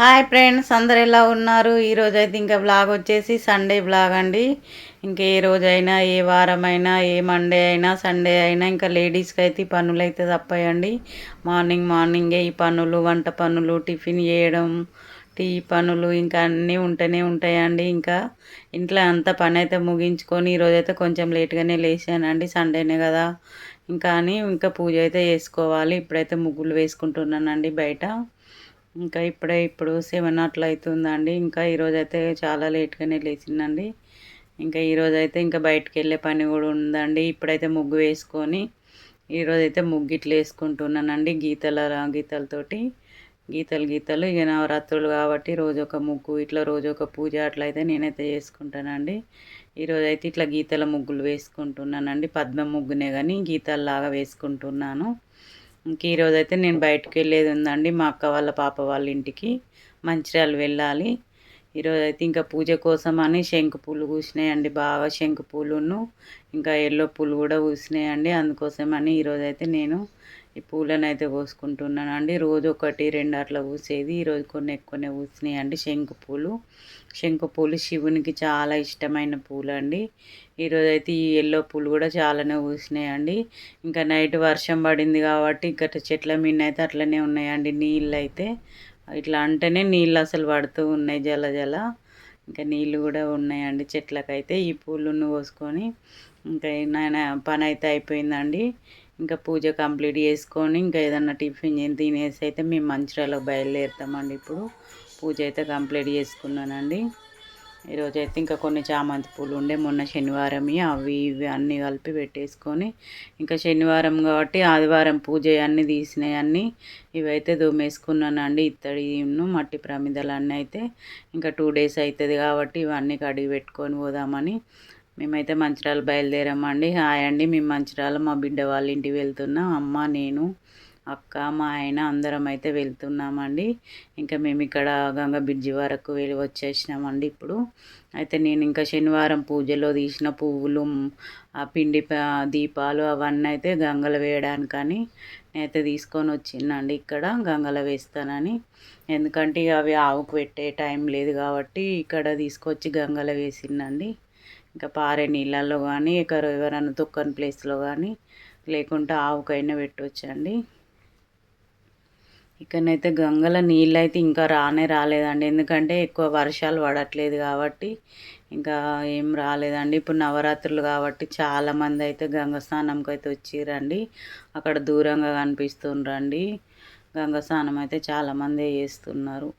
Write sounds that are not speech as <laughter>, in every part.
Hi friends అందరు ఎలా ఉన్నారు? ఈరోజు అయితే ఇంకా బ్లాగ్ వచ్చేసి సండే బ్లాగ్ అండి. ఇంకా ఏ రోజైనా ఏ వారమైనా ఏ మండే అయినా సండే అయినా ఇంకా లేడీస్కి అయితే ఈ పనులు అయితే తప్పాయండి. మార్నింగ్ మార్నింగే ఈ పనులు వంట పనులు టిఫిన్ చేయడం టీ పనులు ఇంకా అన్నీ ఉంటూనే ఉంటాయండి. ఇంకా ఇంట్లో అంత పని అయితే ముగించుకొని ఈరోజైతే కొంచెం లేట్గానే లేచానండి సండేనే కదా. ఇంకా అని ఇంకా పూజ అయితే చేసుకోవాలి. ఇప్పుడైతే ముగ్గులు వేసుకుంటున్నానండి బయట. ఇంకా ఇప్పుడే ఇప్పుడు సెవెన్ అట్లా అవుతుందండి ఇంకా ఈరోజు అయితే చాలా లేట్గానే లేచిందండి. ఇంకా ఈరోజు అయితే ఇంకా బయటకు వెళ్ళే పని కూడా ఉందండి. ఇప్పుడైతే ముగ్గు వేసుకొని ఈరోజైతే ముగ్గు ఇట్లా వేసుకుంటున్నానండి గీతల గీతలతోటి. గీతలు గీతలు. ఇక నవరాత్రులు కాబట్టి రోజు ఒక ముగ్గు ఇట్లా రోజు ఒక పూజ అట్లయితే నేనైతే చేసుకుంటానండి. ఈరోజైతే ఇట్లా గీతల ముగ్గులు వేసుకుంటున్నానండి. పద్మ ముగ్గునే కానీ గీతల్లాగా వేసుకుంటున్నాను. ఇంక ఈరోజు అయితే నేను బయటకు వెళ్ళేది ఉందండి మా అక్క వాళ్ళ పాప వాళ్ళ ఇంటికి. మంచిర్యాల వెళ్ళాలి. ఈరోజు అయితే ఇంకా పూజ కోసం అని శంకు పూలు పూసినాయండి. బాగా శంకు పూలును. ఇంకా ఎల్లో పూలు కూడా పూసినాయండి. అందుకోసమని ఈరోజైతే నేను ఈ పూలను అయితే కోసుకుంటున్నాను అండి రోజు ఒకటి రెండు అట్లా పూసేది ఈరోజు కొన్ని ఎక్కువనే పూసినాయి అండి శంకు పూలు. శంకు పూలు శివునికి చాలా ఇష్టమైన పూలు అండి ఈరోజు అయితే ఈ ఎల్లో పూలు కూడా చాలానే పూసినాయండి. ఇంకా నైట్ వర్షం పడింది కాబట్టి ఇంకా చెట్ల మీద అయితే అట్లనే ఉన్నాయండి నీళ్ళు అయితే ఇట్లా అంటేనే నీళ్ళు అసలు పడుతూ ఉన్నాయి జల జల. ఇంకా నీళ్ళు కూడా ఉన్నాయండి చెట్లకైతే. ఈ పూలను కోసుకొని ఇంకా పని అయితే అయిపోయిందండి. ఇంకా పూజ కంప్లీట్ చేసుకొని ఇంకా ఏదన్నా టిఫిన్ తినేసి అయితే మేము మంచిర్యాలకు బయలుదేరుతామండి ఇప్పుడు. పూజ అయితే కంప్లీట్ చేసుకున్నానండి. ఈరోజు అయితే ఇంకా కొన్ని చామంతి పూలు ఉండే మొన్న శనివారం అవి ఇవి అన్నీ కలిపి పెట్టేసుకొని ఇంకా శనివారం కాబట్టి ఆదివారం పూజ అన్నీ తీసినాయి అన్నీ ఇవైతే దుమ్మేసుకున్నానండి ఇత్తడి మట్టి ప్రమిదలన్నీ అయితే ఇంకా టూ డేస్ అవుతుంది కాబట్టి ఇవన్నీ కడిగి పెట్టుకొని పోదామని మేమైతే మంచిర్యాల బయలుదేరామండి. హాయ్ అండి మేము మంచిర్యాల మా బిడ్డ వాళ్ళ ఇంటికి వెళ్తున్నాం. అమ్మ నేను అక్క మా ఆయన అందరం అయితే వెళ్తున్నామండి. ఇంకా మేము ఇక్కడ గంగ బ్రిడ్జి వరకు వెళ్ళి వచ్చేసినామండి ఇప్పుడు. అయితే నేను ఇంకా శనివారం పూజలో తీసిన పువ్వులు ఆ పిండి దీపాలు అవన్నీ అయితే గంగలు వేయడానికని నేనైతే తీసుకొని వచ్చిందండి ఇక్కడ గంగలో వేస్తానని. ఎందుకంటే అవి ఆవుకు పెట్టే టైం లేదు కాబట్టి ఇక్కడ తీసుకొచ్చి గంగలో వేసిందండి. ఇంకా పారే నీళ్ళల్లో కానీ ఇక్కడ ఎవరైనా తొక్కని ప్లేస్లో కానీ లేకుంటే ఆవుకైనా పెట్టవచ్చండి ఇక్కడనైతే గంగల నీళ్ళు అయితే ఇంకా రానే రాలేదండి. ఎందుకంటే ఎక్కువ వర్షాలు పడట్లేదు కాబట్టి ఇంకా ఏం రాలేదండి. ఇప్పుడు నవరాత్రులు కాబట్టి చాలామంది అయితే గంగ స్నానంకి అయితే వచ్చిరండి. అక్కడ దూరంగా కనిపిస్తుండ్రండి. గంగ స్నానం అయితే చాలామంది చేస్తున్నారు.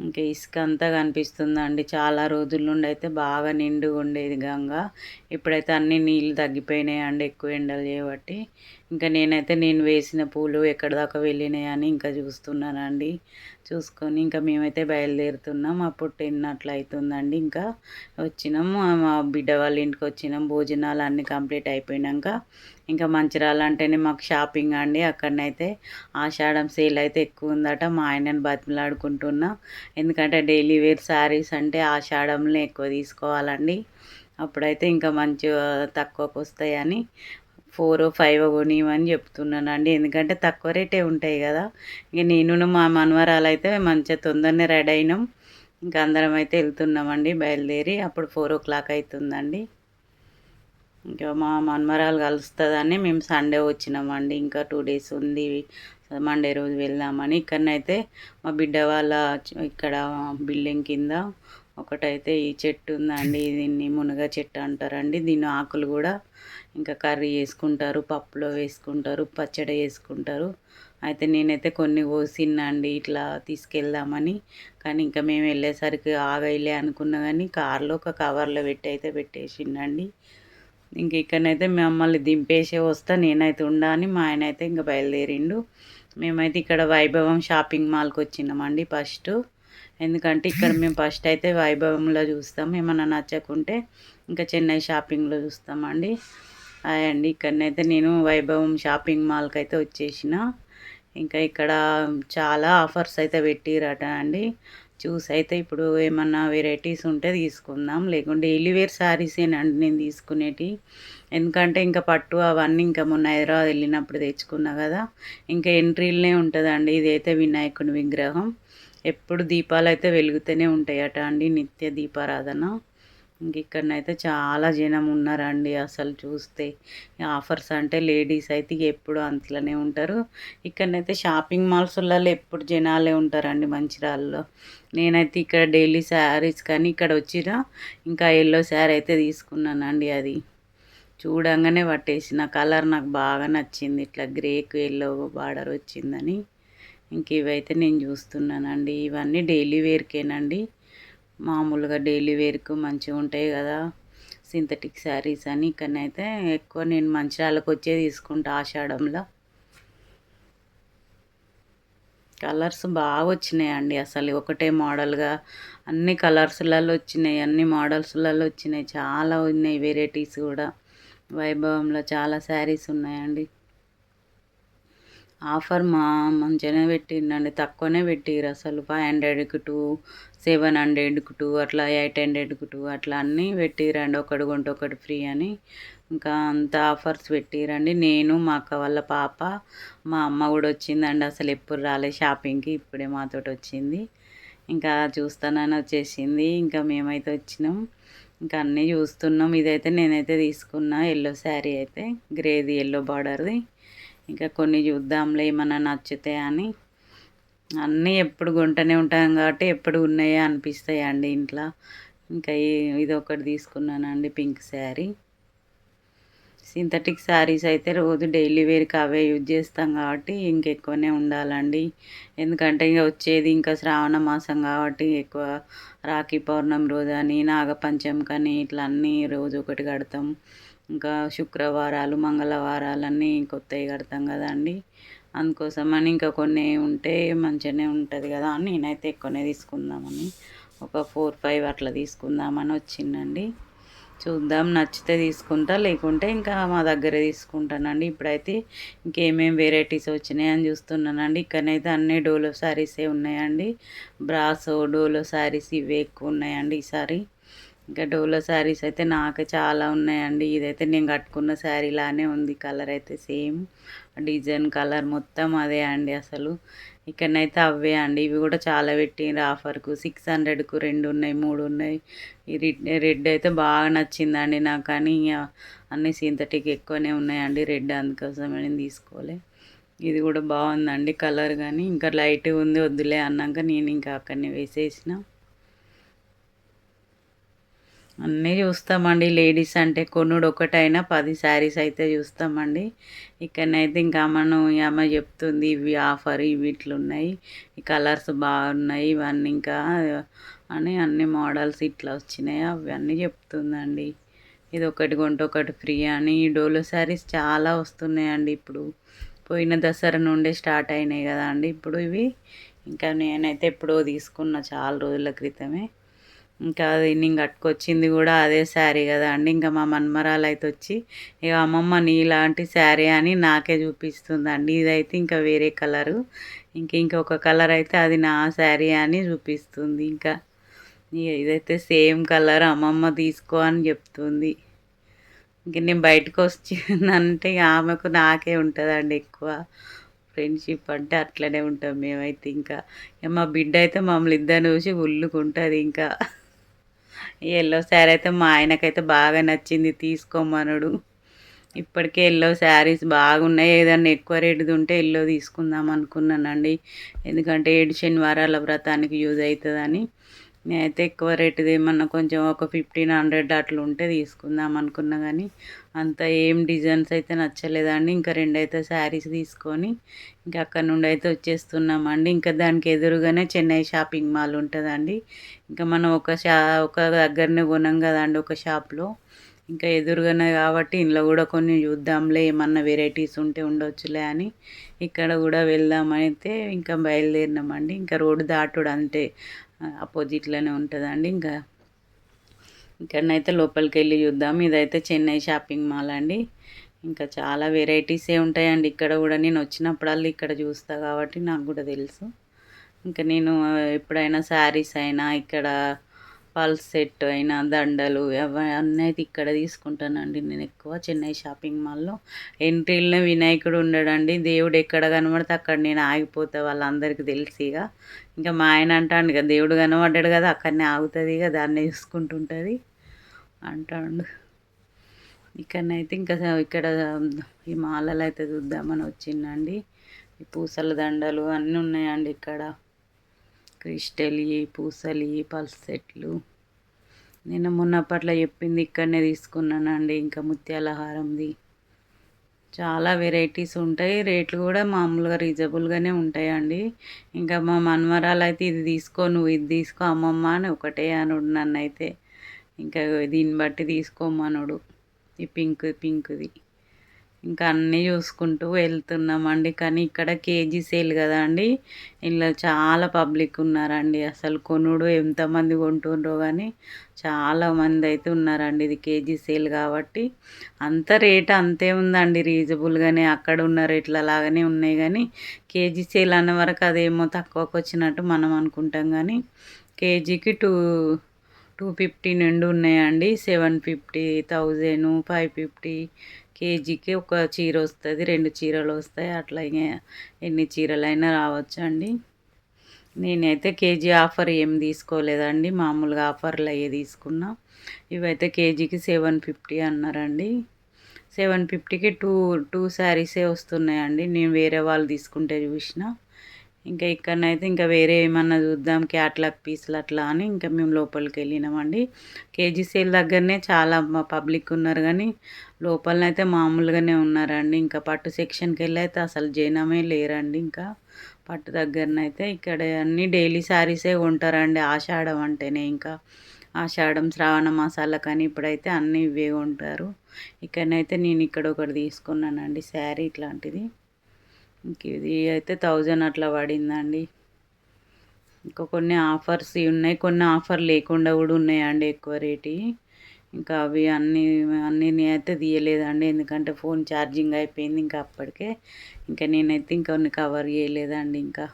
ఇంకా ఇసుక అంతా కనిపిస్తుందండి చాలా రోజుల నుండి అయితే బాగా నిండుగా ఉండేది గంగ. ఇప్పుడైతే అన్ని నీళ్ళు తగ్గిపోయినాయండి ఎక్కువ ఎండలు చేయబట్టి. ఇంకా నేనైతే నేను వేసిన పూలు ఎక్కడి దాకా వెళ్ళినాయని ఇంకా చూస్తున్నానండి. చూసుకొని ఇంకా మేమైతే బయలుదేరుతున్నాం. అప్పుడు టెన్ అట్లా అవుతుందండి ఇంకా వచ్చినాము మా బిడ్డ వాళ్ళ ఇంటికి వచ్చినాం. భోజనాలు అన్నీ కంప్లీట్ అయిపోయినాక ఇంకా మంచిరాలు అంటేనే మాకు షాపింగ్ అండి. అక్కడనైతే ఆషాఢం సేల్ అయితే ఎక్కువ ఉందట. మా ఆయనని బతిమలాడుకుంటున్నా. ఎందుకంటే డైలీ వేర్ శారీస్ అంటే ఆషాఢంలో ఎక్కువ తీసుకోవాలండి. అప్పుడైతే ఇంకా మంచిగా తక్కువకు వస్తాయని ఫోర్ ఫైవ్ కొనివని చెప్తున్నానండి. ఎందుకంటే తక్కువ రేటే ఉంటాయి కదా. ఇక నేను మా మనవరాలు అయితే మంచిగా తొందరనే రెడీ అయినాం. ఇంకా అందరం అయితే వెళ్తున్నామండి బయలుదేరి అప్పుడు ఫోర్ ఓ క్లాక్ అవుతుందండి. ఇంకా మా మనవరాలు కలుస్తుందని మేము సండే వచ్చినామండి. ఇంకా టూ డేస్ ఉంది. మండే రోజు వెళ్దామని ఇక్కడనైతే మా బిడ్డ వాళ్ళ ఇక్కడ బిల్డింగ్ కింద ఒకటైతే ఈ చెట్టు ఉందండి. దీన్ని మునగ చెట్టు అంటారండి. దీని ఆకులు కూడా ఇంకా కర్రీ వేసుకుంటారు పప్పులో వేసుకుంటారు పచ్చడి వేసుకుంటారు అయితే నేనైతే కొన్ని కోసినండి ఇట్లా తీసుకెళ్దామని. కానీ ఇంకా మేము వెళ్ళేసరికి ఆగైలే అనుకున్నా కానీ కార్లో ఒక కవర్లో పెట్టి అయితే పెట్టేసిండండి. ఇంక ఇక్కడనైతే మమ్మల్ని దింపేసే వస్తా నేనైతే ఉండాలని మా ఆయన అయితే ఇంకా బయలుదేరిండు. మేమైతే ఇక్కడ వైభవం షాపింగ్ మాల్కి వచ్చినామండి ఫస్ట్. ఎందుకంటే ఇక్కడ మేము ఫస్ట్ అయితే వైభవంలో చూస్తాం. ఏమన్నా నచ్చకుంటే ఇంకా చెన్నై షాపింగ్లో చూస్తామండి. అండి ఇక్కడనైతే నేను వైభవం షాపింగ్ మాల్కి అయితే వచ్చేసిన. ఇంకా ఇక్కడ చాలా ఆఫర్స్ అయితే పెట్టిరట అండి. చూసి అయితే ఇప్పుడు ఏమన్నా వెరైటీస్ ఉంటే తీసుకుందాం. లేకుంటే డైలీ వేర్ శారీసేనండి నేను తీసుకునేటి. ఎందుకంటే ఇంకా పట్టు అవన్నీ ఇంకా మొన్న హైదరాబాద్ వెళ్ళినప్పుడు తెచ్చుకున్నా కదా. ఇంకా ఎంట్రీలనే ఉంటుందండి. ఇదైతే వినాయకుని విగ్రహం. ఎప్పుడు దీపాలు అయితే వెలుగుతూనే ఉంటాయట అండి. నిత్య దీపారాధన. ఇంక ఇక్కడనైతే చాలా జనం ఉన్నారండి అసలు చూస్తే. ఆఫర్స్ అంటే లేడీస్ అయితే ఎప్పుడు అంతలోనే ఉంటారు. ఇక్కడనైతే షాపింగ్ మాల్స్లలో ఎప్పుడు జనాలే ఉంటారండి మంచిర్యాలలో. నేనైతే ఇక్కడ డైలీ శారీస్ కానీ ఇక్కడ వచ్చిన ఇంకా ఎల్లో శారీ అయితే తీసుకున్నానండి అది. చూడంగానే పట్టేసిన కలర్ నాకు బాగా నచ్చింది. ఇట్లా గ్రేకు ఎల్లో బార్డర్ వచ్చిందని. ఇంక ఇవైతే నేను చూస్తున్నానండి. ఇవన్నీ డైలీ వేర్కేనండి. మామూలుగా డైలీ వేర్కు మంచిగా ఉంటాయి కదా. సింథటిక్ శారీస్ అని ఇక్కడనైతే ఎక్కువ నేను మంచిర్యాలకు వచ్చే తీసుకుంటా ఆషాఢంలో. కలర్స్ బాగా వచ్చినాయండి అసలు ఒకటే మోడల్గా. అన్ని కలర్స్లలో వచ్చినాయి అన్ని మోడల్స్లలో వచ్చినాయి. చాలా ఉన్నాయి వెరైటీస్ కూడా. వైభవంలో చాలా శారీస్ ఉన్నాయండి. ఆఫర్ మా మంచిగానే పెట్టిండండి. తక్కువనే పెట్టిర్రు అసలు. ఫైవ్ హండ్రెడ్కి టూ సెవెన్ హండ్రెడ్కి టూ అట్లా ఎయిట్ హండ్రెడ్కి టూ అట్లా అన్నీ పెట్టిరండి ఒకటి కొంటే ఒకటి ఫ్రీ అని. ఇంకా అంత ఆఫర్స్ పెట్టిరండి నేను మా అక్క వాళ్ళ పాప మా అమ్మ కూడా వచ్చిందండి. అసలు ఎప్పుడు రాలే షాపింగ్కి ఇప్పుడే మాతోటి వచ్చింది. ఇంకా చూస్తానని వచ్చేసింది. ఇంకా మేమైతే వచ్చినాం. ఇంకా అన్నీ చూస్తున్నాం. ఇదైతే నేనైతే తీసుకున్నా. ఎల్లో శారీ అయితే. గ్రేది ఎల్లో బార్డర్ది ఇంకా కొన్ని చూద్దాంలే ఏమన్నా నచ్చితే అని. అన్నీ ఎప్పుడు కొంటూనే ఉంటాం కాబట్టి ఎప్పుడు ఉన్నాయే అనిపిస్తాయి అండి ఇంట్లో. ఇంకా ఇది ఒకటి తీసుకున్నానండి పింక్ శారీ. సింథటిక్ శారీస్ అయితే రోజు డైలీ వేర్కి అవే యూజ్ చేస్తాం కాబట్టి ఇంకెక్కువనే ఉండాలండి. ఎందుకంటే ఇంకా వచ్చేది ఇంకా శ్రావణ మాసం కాబట్టి ఎక్కువ రాఖీ పౌర్ణమి రోజు అని నాగపంచం కానీ ఇట్లా అన్నీ రోజు ఒకటి కడతాం. ఇంకా శుక్రవారాలు మంగళవారాలన్నీ కొత్తవి కడతాం కదండి అందుకోసమని ఇంకా కొన్ని ఉంటే మంచిగానే ఉంటుంది కదా అని నేనైతే ఎక్కువనే తీసుకుందామని ఒక ఫోర్ ఫైవ్ అట్లా తీసుకుందామని వచ్చిందండి. చూద్దాం నచ్చితే తీసుకుంటా లేకుంటే ఇంకా మా దగ్గరే తీసుకుంటానండి. ఇప్పుడైతే ఇంకేమేమి వెరైటీస్ వచ్చినాయి అని చూస్తున్నానండి. ఇక్కడనైతే అన్ని డోలో శారీసే ఉన్నాయండి. బ్రాసో డోలో శారీస్ ఇవే ఎక్కువ ఉన్నాయండి ఈసారి ఇంకా డోలో శారీస్ అయితే నాకు చాలా ఉన్నాయండి. ఇదైతే నేను కట్టుకున్న శారీ లానే ఉంది. కలర్ అయితే సేమ్. డిజైన్ కలర్ మొత్తం అదే అండి అసలు. ఇక్కడనైతే అవే అండి. ఇవి కూడా చాలా పెట్టిండ్రు ఆఫర్కు. సిక్స్ హండ్రెడ్కు రెండు ఉన్నాయి మూడు ఉన్నాయి. ఈ రెడ్ అయితే బాగా నచ్చిందండి నాకు. కానీ అన్ని సింథటిక్ ఎక్కువనే ఉన్నాయండి రెడ్ అందుకోసం నేను తీసుకోలే. ఇది కూడా బాగుందండి కలర్ కానీ ఇంకా లైట్ ఉంది వద్దులే అన్నాక నేను ఇంకా అక్కడనే వేసేసిన. అన్నీ చూస్తామండి. లేడీస్ అంటే కొనుడు ఒకటైనా పది శారీస్ అయితే చూస్తామండి. ఇక్కడనైతే ఇంకా అమ్మను అమ్మ చెప్తుంది ఇవి ఆఫర్ ఇవి ఇట్లున్నాయి. ఈ కలర్స్ బాగున్నాయి ఇవన్నీ ఇంకా అని అన్ని మోడల్స్ ఇట్లా వచ్చినాయి. అవన్నీ చెప్తుందండి. ఇది ఒకటి కొంటే ఒకటి ఫ్రీ అని. ఈ డోలో శారీస్ చాలా వస్తున్నాయండి ఇప్పుడు. పోయిన దసరా నుండే స్టార్ట్ అయినాయి కదా అండి ఇప్పుడు ఇవి. ఇంకా నేనైతే ఎప్పుడో తీసుకున్న చాలా రోజుల క్రితమే. ఇంకా అది నేను కట్టుకొచ్చింది కూడా అదే శారీ కదా అండి. ఇంకా మా మన్మరాలు అయితే వచ్చి ఇక అమ్మమ్మ నీలాంటి శారీ అని నాకే చూపిస్తుందండి. ఇదైతే ఇంకా వేరే కలరు. ఇంక ఇంకొక కలర్ అయితే అది నా శారీ అని చూపిస్తుంది. ఇంకా ఇదైతే సేమ్ కలర్ అమ్మమ్మ తీసుకో అని చెప్తుంది. ఇంక నేను బయటకు వచ్చిందంటే <laughs> ఆమెకు నాకే ఉంటుందండి ఎక్కువ. ఫ్రెండ్షిప్ అంటే అట్లనే ఉంటాం మేమైతే ఇంకా. మా బిడ్డ అయితే మమ్మల్ని ఇద్దరు చూసి ఉల్లుకుంటుంది ఇంకా. ఎల్లో శారీ అయితే మా ఆయనకైతే బాగా నచ్చింది. తీసుకోమనుడు. ఇప్పటికే ఎల్లో శారీస్ బాగున్నాయి. ఏదన్నా ఎక్కువ రేటుది ఉంటే ఎల్లో తీసుకుందాం అనుకున్నానండి. ఎందుకంటే ఏడు శనివారాల వ్రతానికి యూజ్ అవుతుందని నేనైతే ఎక్కువ రేటుది ఏమన్నా కొంచెం ఒక ఫిఫ్టీన్ హండ్రెడ్ అట్లా ఉంటే తీసుకుందాం అనుకున్నా కానీ అంత ఏం డిజైన్స్ అయితే నచ్చలేదండి. ఇంకా రెండైతే శారీస్ తీసుకొని ఇంకా అక్కడ నుండి అయితే వచ్చేస్తున్నామండి. ఇంకా దానికి ఎదురుగానే చెన్నై షాపింగ్ మాల్ ఉంటుందండి. ఇంకా మనం ఒక షా ఒక దగ్గరనే కొనం కదండి ఒక షాప్లో. ఇంకా ఎదురుగానే కాబట్టి ఇంట్లో కూడా కొన్ని చూద్దాంలే ఏమన్నా వెరైటీస్ ఉంటే ఉండొచ్చులే అని ఇక్కడ కూడా వెళ్దామైతే ఇంకా బయలుదేరినామండి. ఇంకా రోడ్డు దాటుడు అంతే అపోజిట్లోనే ఉంటుందండి. ఇంకా ఇక్కడనైతే లోపలికి వెళ్ళి చూద్దాం. ఇదైతే చెన్నై షాపింగ్ మాల్ అండి. ఇంకా చాలా వెరైటీసే ఉంటాయండి. ఇక్కడ కూడా నేను వచ్చినప్పుడల్లా ఇక్కడ చూస్తా కాబట్టి నాకు కూడా తెలుసు. ఇంకా నేను ఎప్పుడైనా శారీస్ అయినా ఇక్కడ పల్స్ సెట్ అయినా దండలు అవన్నీ అయితే ఇక్కడ తీసుకుంటానండి నేను ఎక్కువ చెన్నై షాపింగ్ మాల్లో. ఎంట్రీలో వినాయకుడు ఉండడండి. దేవుడు ఎక్కడ కనబడితే అక్కడ నేను ఆగిపోతా వాళ్ళందరికీ తెలిసి ఇక. ఇంకా మా ఆయన అంటాడు ఇక దేవుడు కనబడ్డాడు కదా అక్కడనే ఆగుతుంది ఇక దాన్నే చూసుకుంటుంటుంది. అంటాడు. ఇక్కడనైతే ఇంకా ఇక్కడ ఈ మాలలు అయితే చూద్దామని వచ్చిందండి. ఈ పూసల దండలు అన్నీ ఉన్నాయండి ఇక్కడ. క్రిస్టల్ పూసలి పల్సెట్లు నేను మొన్నప్పట్లో చెప్పింది ఇక్కడనే తీసుకున్నానండి ఇంకా ముత్యాల హారంది. చాలా వెరైటీస్ ఉంటాయి. రేట్లు కూడా మామూలుగా రీజనబుల్గానే ఉంటాయండి. ఇంకా మా మన్మరాలు అయితే ఇది తీసుకో నువ్వు ఇది తీసుకో అమ్మమ్మ అని ఒకటే అని నన్ను అయితే ఇంకా దీన్ని బట్టి తీసుకోమనుడు ఈ పింక్ పింక్ది. ఇంకా అన్నీ చూసుకుంటూ వెళ్తున్నామండి. కానీ ఇక్కడ కేజీ సేల్ కదా అండి. ఇలా చాలా పబ్లిక్ ఉన్నారండి. అసలు కొనుడు ఎంతమంది కొంటుండ్రో కానీ చాలామంది అయితే ఉన్నారండి ఇది కేజీ సేల్ కాబట్టి. అంత రేట్ అంతే ఉందండి. రీజనబుల్గానే అక్కడ ఉన్న రేట్ల లాగానే ఉన్నాయి కానీ కేజీ సేల్ అన్న వరకు అదేమో తక్కువకి వచ్చినట్టు మనం అనుకుంటాం కానీ కేజీకి టూ టూ ఫిఫ్టీ నుండి ఉన్నాయండి. Seven fifty thousand five fifty కేజీకి ఒక చీర వస్తుంది. రెండు చీరలు వస్తాయి. అట్లా ఎన్ని చీరలైనా రావచ్చు అండి నేనైతే కేజీ ఆఫర్ ఏం తీసుకోలేదండి. మామూలుగా ఆఫర్లు అయ్యే తీసుకున్నా. ఇవైతే కేజీకి సెవెన్ ఫిఫ్టీ అన్నారండి. సెవెన్ ఫిఫ్టీకి టూ టూ శారీసే వస్తున్నాయండి. నేను వేరే వాళ్ళు తీసుకుంటే చూసిన. ఇంకా ఇక్కడనైతే ఇంకా వేరే ఏమన్నా చూద్దాం క్యాట్లాగ్ పీసులు అట్లా అని ఇంకా మేము లోపలికి వెళ్ళినామండి. కేజీ సేల్ దగ్గరనే చాలా పబ్లిక్ ఉన్నారు కానీ లోపలనైతే మామూలుగానే ఉన్నారండి. ఇంకా పట్టు సెక్షన్కి వెళ్ళి అయితే అసలు జనమే లేరండి. ఇంకా పట్టు దగ్గరనైతే ఇక్కడ అన్నీ డైలీ శారీసే కొంటారండి. ఆషాఢం అంటేనే ఇంకా ఆషాఢం శ్రావణ మాసాల కానీ ఇప్పుడైతే అన్నీ ఇవే ఉంటారు ఇక్కడనైతే నేను ఇక్కడ ఒకటి తీసుకున్నానండి శారీ ఇట్లాంటిది. ఇంక ఇది అయితే థౌజండ్ అట్లా పడిందండి. ఇంకా కొన్ని ఆఫర్స్ ఉన్నాయి. కొన్ని ఆఫర్ లేకుండా కూడా ఉన్నాయండి ఎక్కువ రేటు. ఇంకా అవి అన్నీ అన్నీ అయితే తీయలేదండి. ఎందుకంటే ఫోన్ ఛార్జింగ్ అయిపోయింది ఇంకా అప్పటికే. ఇంకా నేనైతే ఇంకా కొన్ని కవర్ చేయలేదండి ఇంకా.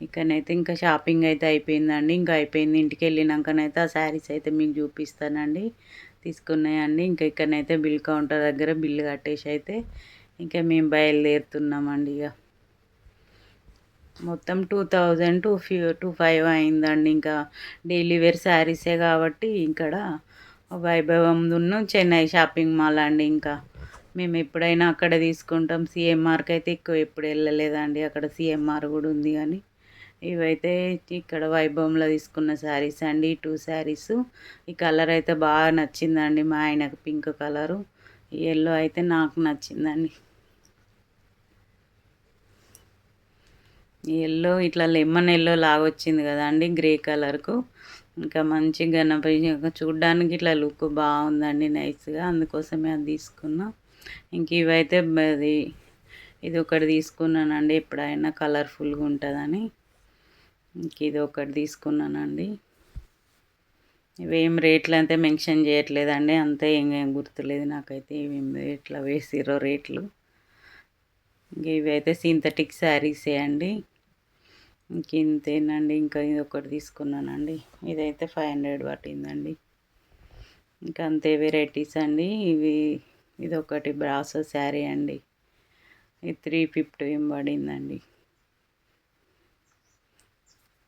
ఇక్కడనైతే ఇంకా షాపింగ్ అయితే అయిపోయిందండి. ఇంకా అయిపోయింది. ఇంటికి వెళ్ళినాకనైతే ఆ శారీస్ అయితే మీకు చూపిస్తానండి. తీసుకున్నాయండి. ఇంకా ఇక్కడనైతే బిల్ కౌంటర్ దగ్గర బిల్లు కట్టేసి అయితే ఇంకా మేము బయలుదేరుతున్నామండి ఇక మొత్తం టూ థౌజండ్ టూ ఫీ టూ ఫైవ్ అయిందండి ఇంకా. డైలీ వేర్ శారీసే కాబట్టి ఇక్కడ వైభవం చెన్నై షాపింగ్ మాల్ అండి ఇంకా. మేము ఎప్పుడైనా అక్కడ తీసుకుంటాం. సిఎంఆర్కి అయితే ఎక్కువ ఎప్పుడు వెళ్ళలేదండి. అక్కడ సిఎంఆర్ కూడా ఉంది కానీ. ఇవైతే ఇక్కడ వైభవంలో తీసుకున్న శారీస్ అండి. Two sarees. ఈ కలర్ అయితే బాగా నచ్చిందండి మా ఆయనకు పింక్ కలరు. ఈ ఎల్లో అయితే నాకు నచ్చిందండి. ఎల్లో ఇట్లా లెమన్ ఎల్లో లాగా వచ్చింది కదా అండి గ్రే కలర్కు. ఇంకా మంచి గణపతి చూడ్డానికి ఇట్లా లుక్ బాగుందండి నైస్గా. అందుకోసమే అది తీసుకున్నా. ఇంక ఇవైతే అది ఇది ఒకటి తీసుకున్నానండి ఎప్పుడైనా కలర్ఫుల్గా ఉంటుందని. ఇంక ఇది ఒకటి తీసుకున్నానండి. ఇవేం రేట్లు అయితే మెన్షన్ చేయట్లేదండి అంతే ఇంకేం గుర్తులేదు నాకైతే. ఇవేం ఎట్లా వేసిరో రేట్లు. ఇవైతే ఇవి అయితే సింథటిక్ శారీసే అండి. ఇంక ఇంతేనండి. ఇంకా ఇది ఒకటి తీసుకున్నానండి. ఇదైతే ఫైవ్ హండ్రెడ్ పట్టిందండి. ఇంకా అంతే వెరైటీస్ అండి. ఇవి ఇది ఒకటి బ్రాసో శారీ అండి. ఇది త్రీ ఫిఫ్టీ ఏం పడిందండి.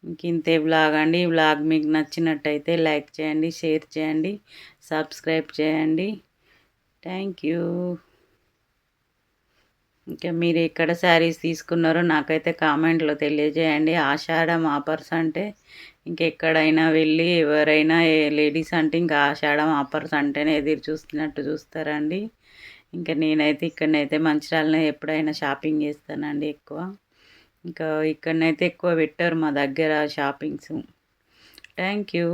ఇంక ఇంతే బ్లాగ్ అండి. ఈ బ్లాగ్ మీకు నచ్చినట్టయితే లైక్ చేయండి షేర్ చేయండి సబ్స్క్రైబ్ చేయండి. Thank you. ఇంకా మీరు ఎక్కడ శారీస్ తీసుకున్నారో నాకైతే కామెంట్లో తెలియజేయండి. ఆషాఢం ఆఫర్స్ అంటే ఇంకెక్కడైనా వెళ్ళి ఎవరైనా లేడీస్ అంటే ఇంకా ఆషాఢం ఆఫర్స్ అంటేనే ఎదురు చూస్తున్నట్టు చూస్తారండి. ఇంకా నేనైతే ఇక్కడనైతే మంచిర్యాలనే ఎప్పుడైనా షాపింగ్ చేస్తానండి ఎక్కువ. ఇంకా ఇక్కడనైతే ఎక్కువ పెట్టారు మా దగ్గర షాపింగ్స్. Thank you.